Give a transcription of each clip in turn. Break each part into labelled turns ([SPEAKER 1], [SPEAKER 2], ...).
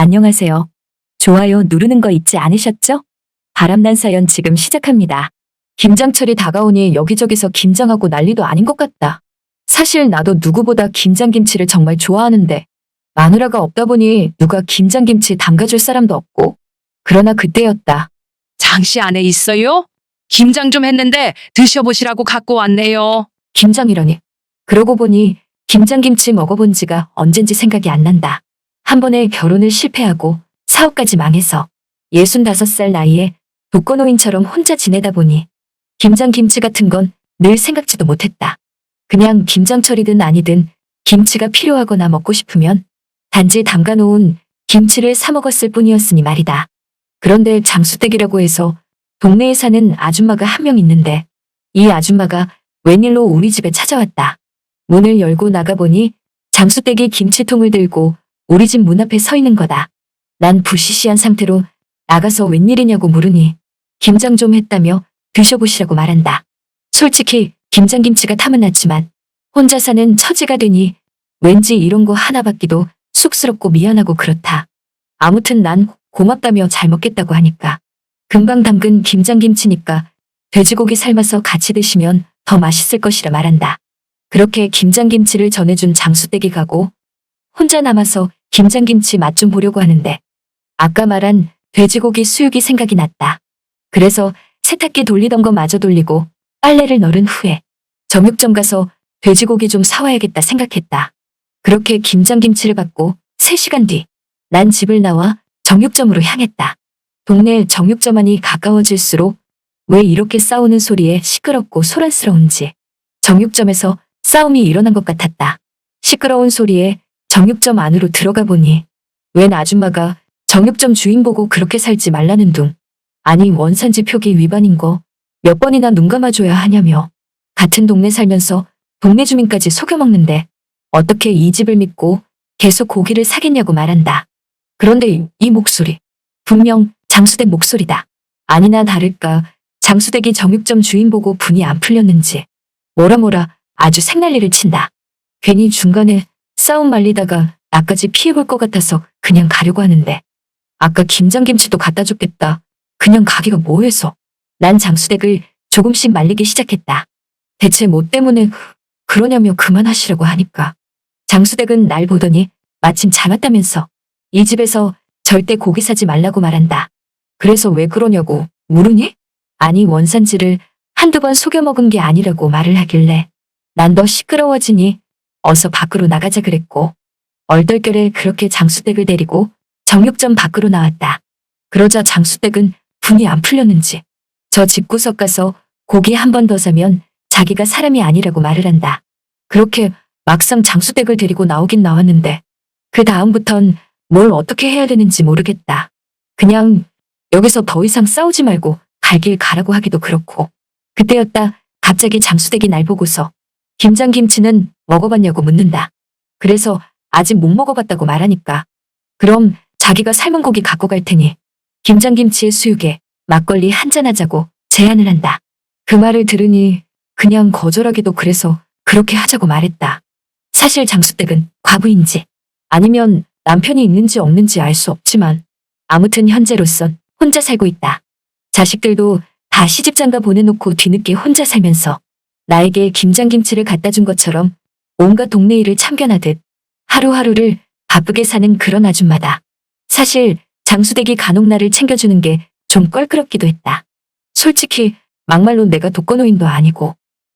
[SPEAKER 1] 안녕하세요. 좋아요 누르는 거 잊지 않으셨죠? 바람난 사연 지금 시작합니다. 김장철이 다가오니 여기저기서 김장하고 난리도 아닌 것 같다. 사실 나도 누구보다 김장김치를 정말 좋아하는데 마누라가 없다 보니 누가 김장김치 담가줄 사람도 없고 그러나 그때였다.
[SPEAKER 2] 장씨 안에 있어요? 김장 좀 했는데 드셔보시라고 갖고 왔네요.
[SPEAKER 1] 김장이라니. 그러고 보니 김장김치 먹어본 지가 언젠지 생각이 안 난다. 한 번에 결혼을 실패하고 사업까지 망해서 65살 나이에 독거노인처럼 혼자 지내다 보니 김장 김치 같은 건 늘 생각지도 못했다. 그냥 김장철이든 아니든 김치가 필요하거나 먹고 싶으면 단지 담가놓은 김치를 사 먹었을 뿐이었으니 말이다. 그런데 장수댁이라고 해서 동네에 사는 아줌마가 한 명 있는데 이 아줌마가 웬일로 우리 집에 찾아왔다. 문을 열고 나가보니 장수댁이 김치통을 들고 우리 집 문 앞에 서 있는 거다. 난 부시시한 상태로 나가서 웬일이냐고 물으니 김장 좀 했다며 드셔보시라고 말한다. 솔직히 김장김치가 탐은 났지만 혼자 사는 처지가 되니 왠지 이런 거 하나 받기도 쑥스럽고 미안하고 그렇다. 아무튼 난 고맙다며 잘 먹겠다고 하니까 금방 담근 김장김치니까 돼지고기 삶아서 같이 드시면 더 맛있을 것이라 말한다. 그렇게 김장김치를 전해준 장수댁이 가고 혼자 남아서 김장김치 맛 좀 보려고 하는데 아까 말한 돼지고기 수육이 생각이 났다. 그래서 세탁기 돌리던 거 마저 돌리고 빨래를 널은 후에 정육점 가서 돼지고기 좀 사와야겠다 생각했다. 그렇게 김장김치를 받고 3시간 뒤 난 집을 나와 정육점으로 향했다. 동네 정육점 안이 가까워질수록 왜 이렇게 싸우는 소리에 시끄럽고 소란스러운지 정육점에서 싸움이 일어난 것 같았다. 시끄러운 소리에 정육점 안으로 들어가 보니 웬 아줌마가 정육점 주인 보고 그렇게 살지 말라는 둥 아니 원산지 표기 위반인 거 몇 번이나 눈 감아줘야 하냐며 같은 동네 살면서 동네 주민까지 속여먹는데 어떻게 이 집을 믿고 계속 고기를 사겠냐고 말한다. 그런데 이, 이 목소리 분명 장수댁 목소리다. 아니나 다를까 장수댁이 정육점 주인 보고 분이 안 풀렸는지 뭐라 뭐라 아주 생난리를 친다. 괜히 중간에 싸움 말리다가 나까지 피해볼 것 같아서 그냥 가려고 하는데 아까 김장김치도 갖다 줬겠다. 그냥 가기가 뭐해서. 난 장수댁을 조금씩 말리기 시작했다. 대체 뭐 때문에 그러냐며 그만하시라고 하니까 장수댁은 날 보더니 마침 잘 왔다면서 이 집에서 절대 고기 사지 말라고 말한다. 그래서 왜 그러냐고 물으니? 아니 원산지를 한두 번 속여 먹은 게 아니라고 말을 하길래 난 더 시끄러워지니 어서 밖으로 나가자 그랬고 얼떨결에 그렇게 장수댁을 데리고 정육점 밖으로 나왔다. 그러자 장수댁은 분이 안 풀렸는지 저 집구석 가서 고기 한 번 더 사면 자기가 사람이 아니라고 말을 한다. 그렇게 막상 장수댁을 데리고 나오긴 나왔는데 그 다음부턴 뭘 어떻게 해야 되는지 모르겠다. 그냥 여기서 더 이상 싸우지 말고 갈 길 가라고 하기도 그렇고 그때였다 갑자기 장수댁이 날 보고서 김장김치는 먹어봤냐고 묻는다. 그래서 아직 못 먹어봤다고 말하니까 그럼 자기가 삶은 고기 갖고 갈 테니 김장김치의 수육에 막걸리 한잔 하자고 제안을 한다. 그 말을 들으니 그냥 거절하기도 그래서 그렇게 하자고 말했다. 사실 장수댁은 과부인지 아니면 남편이 있는지 없는지 알 수 없지만 아무튼 현재로선 혼자 살고 있다. 자식들도 다 시집장가 보내놓고 뒤늦게 혼자 살면서 나에게 김장김치를 갖다 준 것처럼 온갖 동네 일을 참견하듯 하루하루를 바쁘게 사는 그런 아줌마다. 사실 장수댁이 간혹 나를 챙겨주는 게 좀 껄끄럽기도 했다. 솔직히 막말로 내가 독거노인도 아니고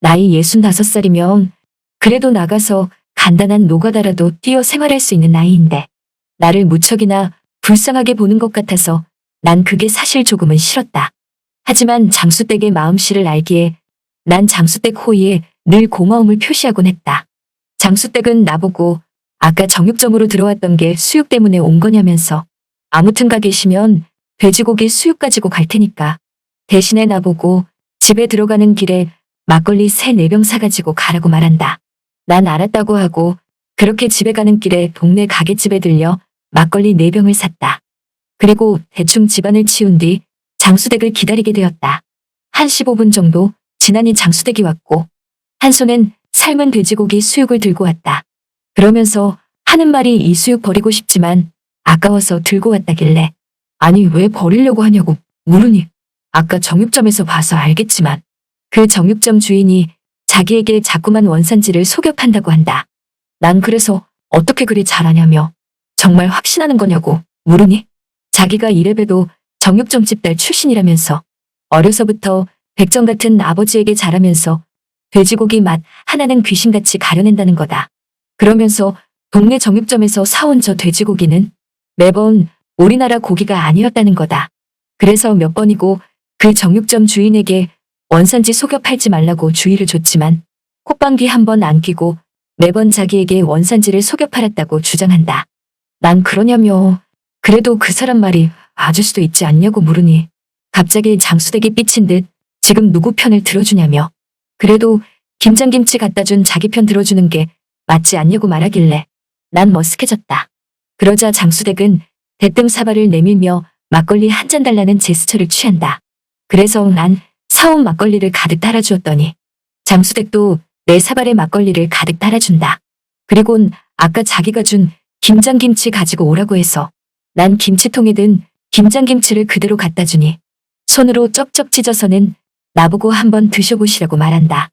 [SPEAKER 1] 나이 65살이면 그래도 나가서 간단한 노가다라도 뛰어 생활할 수 있는 나이인데 나를 무척이나 불쌍하게 보는 것 같아서 난 그게 사실 조금은 싫었다. 하지만 장수댁의 마음씨를 알기에 난 장수댁 호의에 늘 고마움을 표시하곤 했다. 장수댁은 나보고 아까 정육점으로 들어왔던 게 수육 때문에 온 거냐면서 아무튼 가 계시면 돼지고기 수육 가지고 갈 테니까 대신에 나보고 집에 들어가는 길에 막걸리 세네병 사가지고 가라고 말한다. 난 알았다고 하고 그렇게 집에 가는 길에 동네 가게집에 들려 막걸리 네 병을 샀다. 그리고 대충 집안을 치운 뒤 장수댁을 기다리게 되었다. 한 15분 정도 지나니 장수댁이 왔고 한 손엔 삶은 돼지고기 수육을 들고 왔다. 그러면서 하는 말이 이 수육 버리고 싶지만 아까워서 들고 왔다길래 아니 왜 버리려고 하냐고 물으니 아까 정육점에서 봐서 알겠지만 그 정육점 주인이 자기에게 자꾸만 원산지를 속여 판다고 한다. 난 그래서 어떻게 그리 잘하냐며 정말 확신하는 거냐고 물으니 자기가 이래봬도 정육점집 딸 출신이라면서 어려서부터 백정 같은 아버지에게 자라면서 돼지고기 맛 하나는 귀신같이 가려낸다는 거다. 그러면서 동네 정육점에서 사온 저 돼지고기는 매번 우리나라 고기가 아니었다는 거다. 그래서 몇 번이고 그 정육점 주인에게 원산지 속여 팔지 말라고 주의를 줬지만 콧방귀 한 번 안 끼고 매번 자기에게 원산지를 속여 팔았다고 주장한다. 난 그러냐며 그래도 그 사람 말이 맞을 수도 있지 않냐고 물으니 갑자기 장수대기 삐친 듯 지금 누구 편을 들어주냐며 그래도 김장김치 갖다 준 자기 편 들어주는 게 맞지 않냐고 말하길래 난 머쓱해졌다. 그러자 장수댁은 대뜸 사발을 내밀며 막걸리 한 잔 달라는 제스처를 취한다. 그래서 난 사온 막걸리를 가득 따라주었더니 장수댁도 내 사발에 막걸리를 가득 따라준다. 그리곤 아까 자기가 준 김장김치 가지고 오라고 해서 난 김치통에 든 김장김치를 그대로 갖다 주니 손으로 쩍쩍 찢어서는 나보고 한번 드셔보시라고 말한다.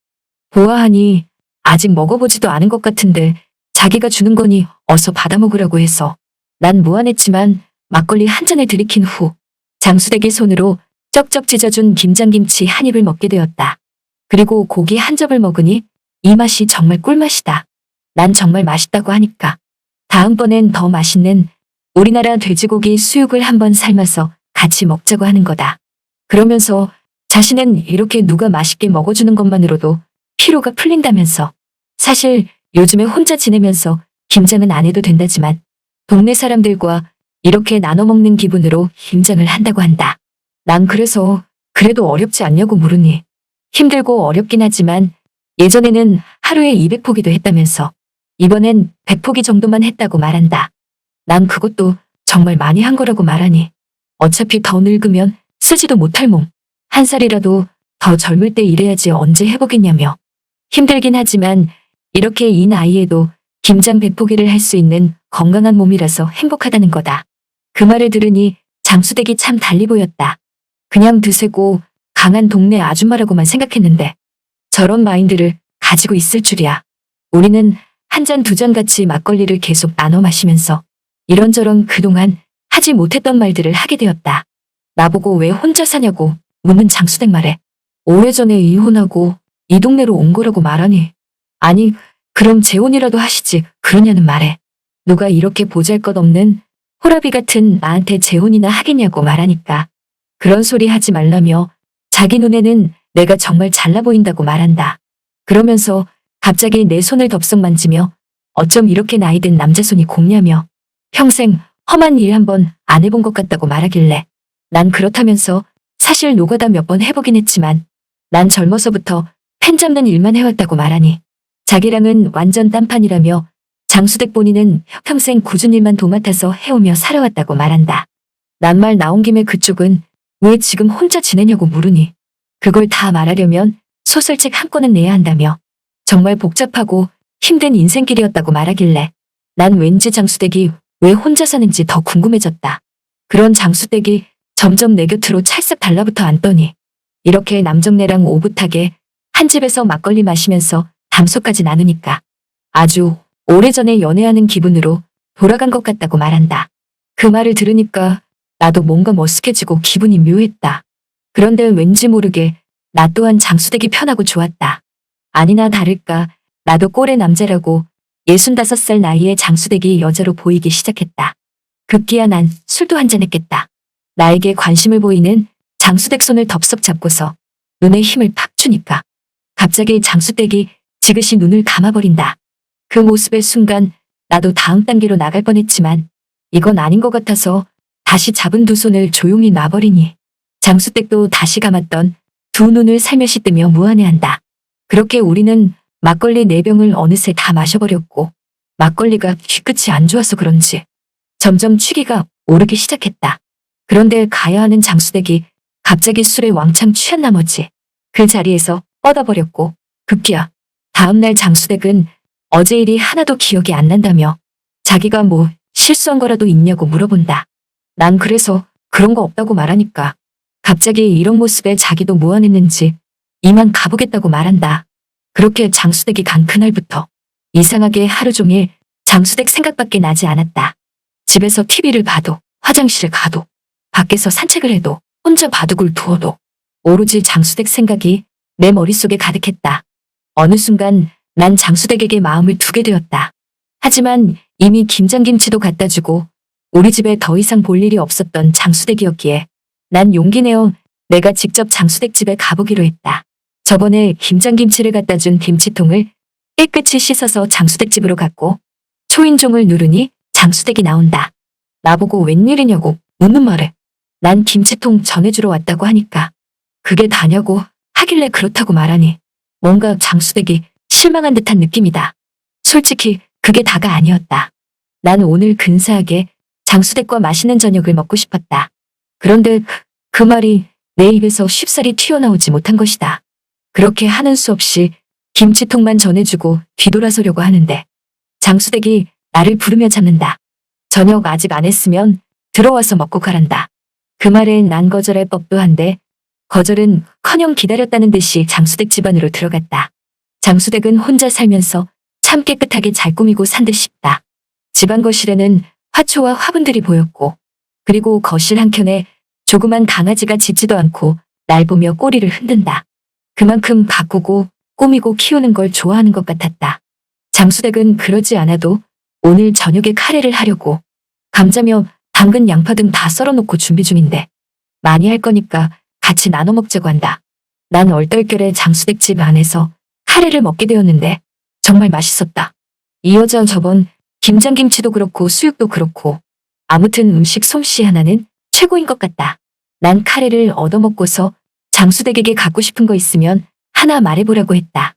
[SPEAKER 1] 보아하니 아직 먹어보지도 않은 것 같은데 자기가 주는 거니 어서 받아 먹으라고 해서 난 무안했지만 막걸리 한 잔을 들이킨 후 장수댁의 손으로 쩍쩍 찢어준 김장김치 한 입을 먹게 되었다. 그리고 고기 한 접을 먹으니 이 맛이 정말 꿀맛이다. 난 정말 맛있다고 하니까 다음번엔 더 맛있는 우리나라 돼지고기 수육을 한번 삶아서 같이 먹자고 하는 거다. 그러면서 자신은 이렇게 누가 맛있게 먹어주는 것만으로도 피로가 풀린다면서 사실 요즘에 혼자 지내면서 김장은 안 해도 된다지만 동네 사람들과 이렇게 나눠 먹는 기분으로 김장을 한다고 한다. 난 그래서 그래도 어렵지 않냐고 물으니 힘들고 어렵긴 하지만 예전에는 하루에 200포기도 했다면서 이번엔 100포기 정도만 했다고 말한다. 난 그것도 정말 많이 한 거라고 말하니 어차피 더 늙으면 쓰지도 못할 몸. 한 살이라도 더 젊을 때 일해야지 언제 해보겠냐며. 힘들긴 하지만 이렇게 이 나이에도 김장 100포기를 할 수 있는 건강한 몸이라서 행복하다는 거다. 그 말을 들으니 장수댁이 참 달리 보였다. 그냥 드세고 강한 동네 아줌마라고만 생각했는데 저런 마인드를 가지고 있을 줄이야. 우리는 한 잔 두 잔 같이 막걸리를 계속 나눠 마시면서 이런저런 그동안 하지 못했던 말들을 하게 되었다. 나보고 왜 혼자 사냐고 묻는 장수댁 말에 오래전에 이혼하고 이 동네로 온 거라고 말하니 아니 그럼 재혼이라도 하시지 그러냐는 말에 누가 이렇게 보잘것없는 호라비 같은 나한테 재혼이나 하겠냐고 말하니까 그런 소리 하지 말라며 자기 눈에는 내가 정말 잘나 보인다고 말한다. 그러면서 갑자기 내 손을 덥석 만지며 어쩜 이렇게 나이 든 남자 손이 곱냐며 평생 험한 일 한 번 안 해본 것 같다고 말하길래 난 그렇다면서 사실 노가다 몇 번 해보긴 했지만 난 젊어서부터 펜 잡는 일만 해왔다고 말하니 자기랑은 완전 딴판이라며 장수댁 본인은 평생 굳은 일만 도맡아서 해오며 살아왔다고 말한다. 낱말 나온 김에 그쪽은 왜 지금 혼자 지내냐고 물으니 그걸 다 말하려면 소설책 한 권은 내야 한다며 정말 복잡하고 힘든 인생길이었다고 말하길래 난 왠지 장수댁이 왜 혼자 사는지 더 궁금해졌다. 그런 장수댁이 점점 내 곁으로 찰싹 달라붙어 앉더니 이렇게 남정네랑 오붓하게 한 집에서 막걸리 마시면서 담소까지 나누니까 아주 오래전에 연애하는 기분으로 돌아간 것 같다고 말한다. 그 말을 들으니까 나도 뭔가 머쓱해지고 기분이 묘했다. 그런데 왠지 모르게 나 또한 장수댁이 편하고 좋았다. 아니나 다를까 나도 꼴의 남자라고 65살 나이에 장수댁이 여자로 보이기 시작했다. 급기야 난 술도 한잔 했겠다. 나에게 관심을 보이는 장수댁 손을 덥석 잡고서 눈에 힘을 팍 주니까 갑자기 장수댁이 지그시 눈을 감아버린다. 그 모습의 순간 나도 다음 단계로 나갈 뻔했지만 이건 아닌 것 같아서 다시 잡은 두 손을 조용히 놔버리니 장수댁도 다시 감았던 두 눈을 살며시 뜨며 무안해한다. 그렇게 우리는 막걸리 네 병을 어느새 다 마셔버렸고 막걸리가 뒤끝이 안 좋아서 그런지 점점 취기가 오르기 시작했다. 그런데 가야 하는 장수댁이 갑자기 술에 왕창 취한 나머지 그 자리에서 뻗어버렸고 급기야 다음날 장수댁은 어제 일이 하나도 기억이 안 난다며 자기가 뭐 실수한 거라도 있냐고 물어본다. 난 그래서 그런 거 없다고 말하니까 갑자기 이런 모습에 자기도 무안했는지 이만 가보겠다고 말한다. 그렇게 장수댁이 간 그날부터 이상하게 하루 종일 장수댁 생각밖에 나지 않았다. 집에서 TV를 봐도 화장실에 가도 밖에서 산책을 해도 혼자 바둑을 두어도 오로지 장수댁 생각이 내 머릿속에 가득했다. 어느 순간 난 장수댁에게 마음을 두게 되었다. 하지만 이미 김장김치도 갖다 주고 우리 집에 더 이상 볼 일이 없었던 장수댁이었기에 난 용기 내어 내가 직접 장수댁 집에 가보기로 했다. 저번에 김장김치를 갖다 준 김치통을 깨끗이 씻어서 장수댁 집으로 갔고 초인종을 누르니 장수댁이 나온다. 나보고 웬일이냐고 묻는 말에 난 김치통 전해주러 왔다고 하니까 그게 다냐고 하길래 그렇다고 말하니 뭔가 장수댁이 실망한 듯한 느낌이다. 솔직히 그게 다가 아니었다. 난 오늘 근사하게 장수댁과 맛있는 저녁을 먹고 싶었다. 그런데 그 말이 내 입에서 쉽사리 튀어나오지 못한 것이다. 그렇게 하는 수 없이 김치통만 전해주고 뒤돌아서려고 하는데 장수댁이 나를 부르며 잡는다. 저녁 아직 안 했으면 들어와서 먹고 가란다. 그 말에 난 거절할 법도 한데 거절은 커녕 기다렸다는 듯이 장수댁 집안으로 들어갔다. 장수댁은 혼자 살면서 참 깨끗하게 잘 꾸미고 산 듯 싶다. 집안 거실에는 화초와 화분들이 보였고 그리고 거실 한켠에 조그만 강아지가 짖지도 않고 날 보며 꼬리를 흔든다. 그만큼 가꾸고 꾸미고 키우는 걸 좋아하는 것 같았다. 장수댁은 그러지 않아도 오늘 저녁에 카레를 하려고 감자며 당근 양파 등 다 썰어놓고 준비 중인데 많이 할 거니까 같이 나눠 먹자고 한다. 난 얼떨결에 장수댁 집 안에서 카레를 먹게 되었는데 정말 맛있었다. 이 여자 저번 김장김치도 그렇고 수육도 그렇고 아무튼 음식 솜씨 하나는 최고인 것 같다. 난 카레를 얻어먹고서 장수댁에게 갖고 싶은 거 있으면 하나 말해보라고 했다.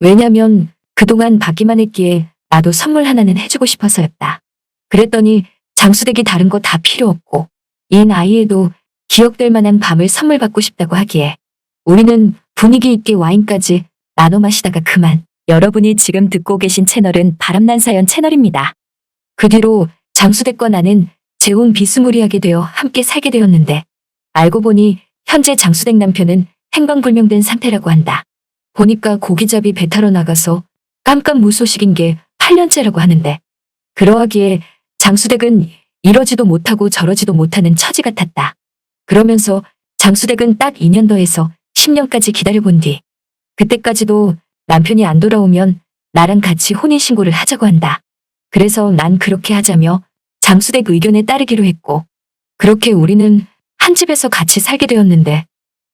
[SPEAKER 1] 왜냐면 그동안 받기만 했기에 나도 선물 하나는 해주고 싶어서였다. 그랬더니 장수댁이 다른 거 다 필요 없고 이 나이에도 기억될 만한 밤을 선물 받고 싶다고 하기에 우리는 분위기 있게 와인까지 나눠 마시다가 그만. 여러분이 지금 듣고 계신 채널은 바람난 사연 채널입니다. 그 뒤로 장수댁과 나는 재혼 비스무리하게 되어 함께 살게 되었는데 알고 보니 현재 장수댁 남편은 행방불명된 상태라고 한다. 보니까 고기잡이 배 타러 나가서 깜깜 무소식인 게 8년째라고 하는데 그러하기에 장수댁은 이러지도 못하고 저러지도 못하는 처지 같았다. 그러면서 장수댁은 딱 2년 더해서 10년까지 기다려본 뒤 그때까지도 남편이 안 돌아오면 나랑 같이 혼인신고를 하자고 한다. 그래서 난 그렇게 하자며 장수댁 의견에 따르기로 했고 그렇게 우리는 한 집에서 같이 살게 되었는데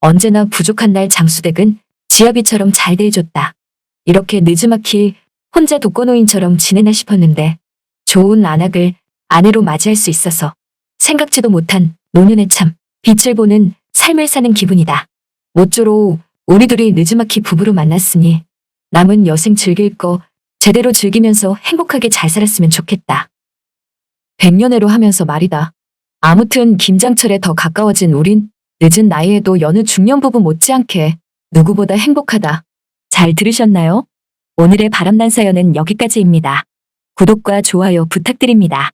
[SPEAKER 1] 언제나 부족한 날 장수댁은 지아비처럼 잘 대해줬다. 이렇게 느즈막히 혼자 독거노인처럼 지내나 싶었는데 좋은 안악을 아내로 맞이할 수 있어서 생각지도 못한 노년의 참 빛을 보는 삶을 사는 기분이다. 모쪼록 우리 둘이 느즈막히 부부로 만났으니 남은 여생 즐길 거 제대로 즐기면서 행복하게 잘 살았으면 좋겠다. 백년해로 하면서 말이다. 아무튼 김장철에 더 가까워진 우린 늦은 나이에도 여느 중년 부부 못지않게 누구보다 행복하다. 잘 들으셨나요? 오늘의 바람난 사연은 여기까지입니다. 구독과 좋아요 부탁드립니다.